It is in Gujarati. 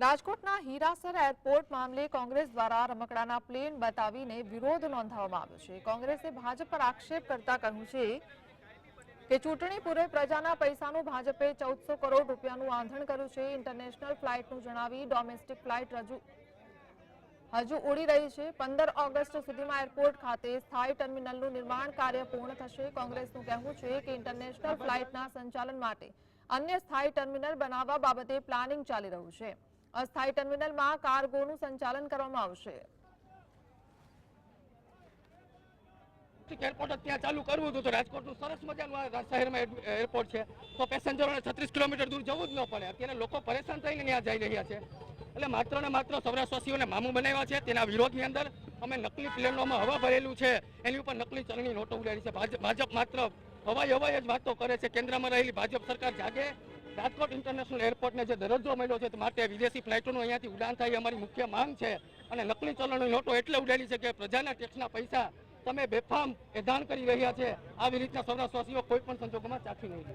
રાજકોટના હીરાસર એરપોર્ટ મામલે કોંગ્રેસ દ્વારા રમકડાના પ્લેન બતાવીને વિરોધ નોંધાવવામાં આવ્યો છે. કોંગ્રેસે ભાજપ પર આક્ષેપ કરતા કહ્યું છે કે ચૂંટણી પૂર્વે પ્રજાના પૈસાનું ભાજપે ચૌદસો કરોડ રૂપિયાનું આંધણ કર્યું છે. ઇન્ટરનેશનલ ફ્લાઇટનું જણાવી ડોમેસ્ટિક ફ્લાઇટ રજૂ હજુ ઉડી રહી છે. પંદર ઓગસ્ટ સુધીમાં એરપોર્ટ ખાતે સ્થાયી ટર્મિનલનું નિર્માણ કાર્ય પૂર્ણ થશે. કોંગ્રેસનું કહેવું છે કે ઇન્ટરનેશનલ ફ્લાઇટના સંચાલન માટે અન્ય સ્થાયી ટર્મિનલ બનાવવા બાબતે પ્લાનિંગ ચાલી રહ્યું છે. અસ્થાયી ટર્મિનલમાં કાર્ગોનું સંચાલન કરવામાં આવશે. એરપોર્ટ ત્યાં ચાલુ કરવું હતું તો રાજકોટનું સરસ મજાનું શહેરમાં એરપોર્ટ છે. તો પેસેન્જરોને છત્રીસ કિલોમીટર દૂર જવું જ ન પડે. અત્યારે લોકો પરેશાન થઈને ત્યાં જઈ રહ્યા છે. એટલે માત્ર ને માત્ર સૌરાષ્ટ્રવાસીઓને મામું બનાવ્યા છે. તેના વિરોધની અંદર અમે નકલી પ્લેનોમાં હવા ભરેલું છે. એની ઉપર નકલી ચલણી નોટો ઉડાડી છે. ભાજપ માત્ર હવાઈ હવાઈ જ વાતો કરે છે. કેન્દ્રમાં રહેલી ભાજપ સરકાર જાગે રાજકોટ ઇન્ટરનેશનલ એરપોર્ટને જે દરજ્જો મળ્યો છે માટે વિદેશી ફ્લાઇટોનું અહીંયાથી ઉડાન થાય અમારી મુખ્ય માંગ છે. અને નકલી ચલણની નોટો એટલે ઉડાડી છે કે પ્રજાના ટેક્સના પૈસા તમે બેફામ એધાન કરી રહ્યા છે. આવી રીતના સૌરાષ્ટ્રવાસીઓ કોઈ પણ સંજોગોમાં ચાખી નહીં